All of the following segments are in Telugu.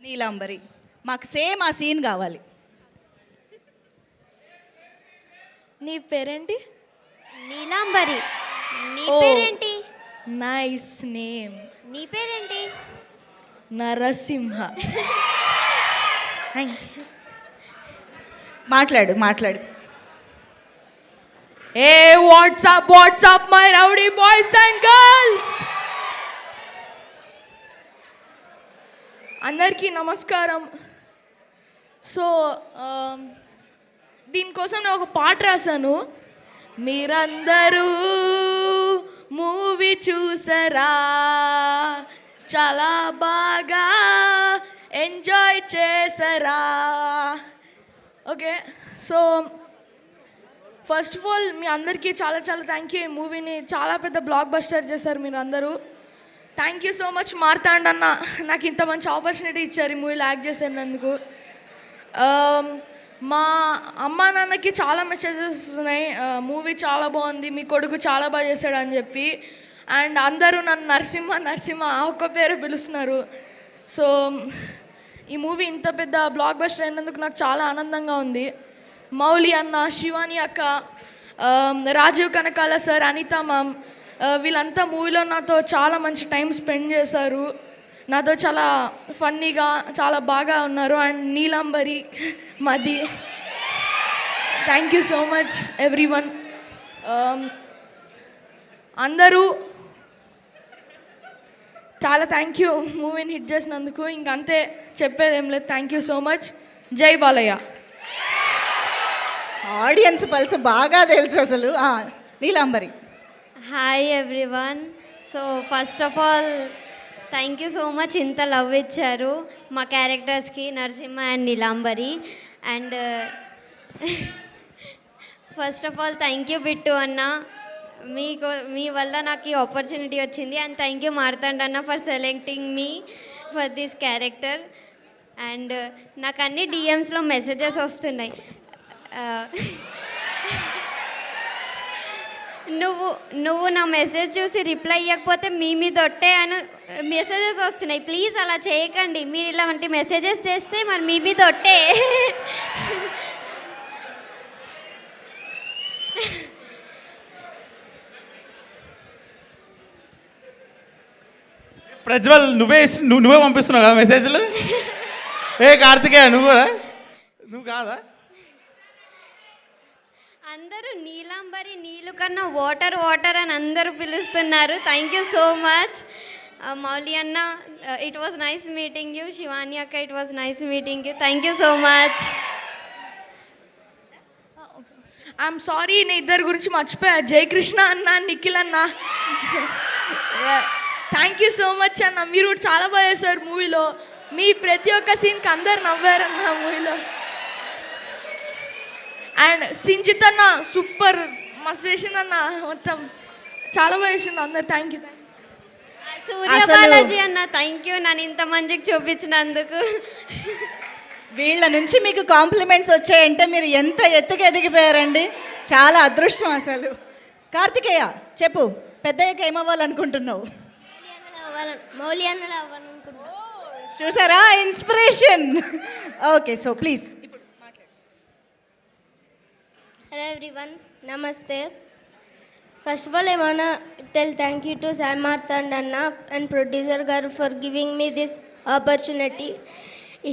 నీలాంబరి. మాకు సేమ్ ఆ సీన్ కావాలి. నీ పేరేంటి? నీలాంబరి. నీ ఓ. పేరేంటి? Nice name. నీ పేరేంటి? నరసింహ. మాట్లాడు మాట్లాడు. Hey what's up what's up my rowdy boys and girls! అందరికీ నమస్కారం. సో దీనికోసం నేను ఒక పాట రాశాను. మీరందరూ మూవీ చూసారా? చాలా బాగా ఎంజాయ్ చేసారా? Okay so first of all మీ అందరికీ చాలా చాలా థ్యాంక్ యూ ఈ మూవీని చాలా పెద్ద బ్లాక్ బస్టర్ చేశారు మీరు అందరూ thank you so much Marthand అన్న నాకు ఇంత మంచి ఆపర్చునిటీ ఇచ్చారు ఈ మూవీలో యాక్ట్ చేసినందుకు um, మా అమ్మా నాన్నకి చాలా మెసేజెస్ వస్తున్నాయి. Uh, మూవీ చాలా బాగుంది మీ కొడుకు చాలా బాగా చేశాడు అని చెప్పి. అండ్ అందరూ నన్ను నరసింహ నరసింహ ఆ ఒక్క పేరు పిలుస్తున్నారు. సో ఈ మూవీ ఇంత పెద్ద బ్లాక్ బస్టర్ అయినందుకు నాకు చాలా ఆనందంగా ఉంది. మౌలి అన్న శివాని అక్క um, Rajeev Kanakala sir Anitha ma'am వీళ్ళంతా మూవీలో నాతో చాలా మంచి టైం స్పెండ్ చేశారు. నాతో చాలా ఫన్నీగా చాలా బాగా ఉన్నారు. అండ్ నీలాంబరి మది. Thank you so much everyone అందరూ చాలా థ్యాంక్ యూ మూవీని హిట్ చేసినందుకు. ఇంకంతే చెప్పేదేం లేదు. థ్యాంక్ యూ సో మచ్ జై బాలయ్య. ఆడియన్స్ పల్స్ బాగా తెలుసు అసలు. Neelambari. Hi everyone so first of all thank you so much ఇంత లవ్ ఇచ్చారు మా క్యారెక్టర్స్కి Narasimha and Neelambari and first of all thank you Bittu అన్న. మీకు మీ వల్ల నాకు ఈ ఆపర్చునిటీ వచ్చింది. అండ్ థ్యాంక్ యూ మార్తాండ్ అన్న for selecting me for this character and నాకు అన్ని డిఎమ్స్లో మెసేజెస్ వస్తున్నాయి. Uh, నువ్వు నువ్వు నా మెసేజ్ చూసి రిప్లై ఇవ్వకపోతే మీ మీద ఒట్టే అని మెసేజెస్ వస్తున్నాయి. ప్లీజ్ అలా చేయకండి. మీరు ఇలాంటి మెసేజెస్ చేస్తే మరి మీ మీద ఒట్టే. ప్రజ్వల్ నువ్వే నువ్వు నువ్వే పంపిస్తున్నావు కదా మెసేజ్లు ఏ కార్తికేయ నువ్వు కూడా? నువ్వు కాదా? అందరూ నీలాంబరి నీళ్ళు కన్నా వాటర్ వాటర్ అని అందరూ పిలుస్తున్నారు. Thank you so much Mouli అన్న it was nice meeting you Shivani అక్క it was nice meeting you thank you so much I'm sorry నేను ఇద్దరి గురించి మర్చిపోయా. జయకృష్ణ అన్న నిఖిల్ అన్న. థ్యాంక్ యూ సో మచ్ అన్న. మీరు కూడా చాలా బాగా చేశారు మూవీలో. మీ ప్రతి ఒక్క సీన్కి అందరు నవ్వారన్న మూవీలో. అండ్ సింజిత్ అన్న సూపర్ మస్తు చేసిందన్న మొత్తం చాలా బాగా చేసింది అందరు. థ్యాంక్ యూ సూర్య అసలు- బాలాజీ అన్న థ్యాంక్ యూ నన్ను ఇంత మంచికి చూపించినందుకు. వీళ్ళ నుంచి మీకు కాంప్లిమెంట్స్ వచ్చాయంటే మీరు ఎంత ఎత్తుకు ఎదిగిపోయారండి? చాలా అదృష్టం అసలు. కార్తికేయ చెప్పు. పెద్దయ్యకి ఏమవ్వాలనుకుంటున్నావు చూసారా? Inspiration okay so please hello everyone నమస్తే ఫస్ట్ ఆఫ్ ఆల్ ఏమన్నా tell thank you to Sam Marthand అన్న అండ్ ప్రొడ్యూసర్ గారు for giving me this opportunity ఈ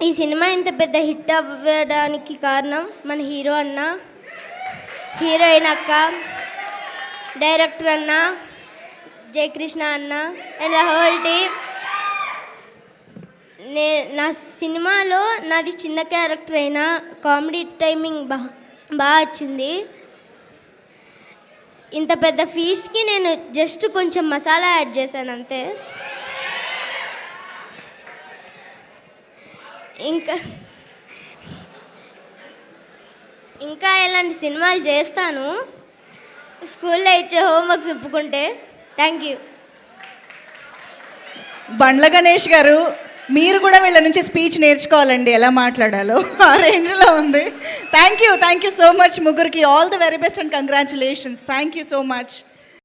ఈ సినిమా ఇంత పెద్ద హిట్ అవ్వడానికి కారణం మన హీరో అన్న హీరోయిన్ అక్క డైరెక్టర్ అన్న జయకృష్ణ అన్న అండ్ ద హోల్ టీమ్ నే నా సినిమాలో నాది చిన్న క్యారెక్టర్ అయినా కామెడీ టైమింగ్ బా బాగా వచ్చింది. ఇంత పెద్ద ఫీస్ట్కి నేను జస్ట్ కొంచెం మసాలా యాడ్ చేశాను అంతే. ఇంకా ఇంకా ఇలాంటి సినిమాలు చేస్తాను. స్కూల్లో ఇచ్చే హోంవర్క్స్ ఒప్పుకుంటే. థ్యాంక్ యూ బండ్ల గణేష్ గారు మీరు కూడా వీళ్ళ నుంచి స్పీచ్ నేర్చుకోవాలండి ఎలా మాట్లాడాలో. ఆ రేంజ్లో ఉంది. Thank you thank you so much ముగ్గురికి. All the very best and congratulations thank you so much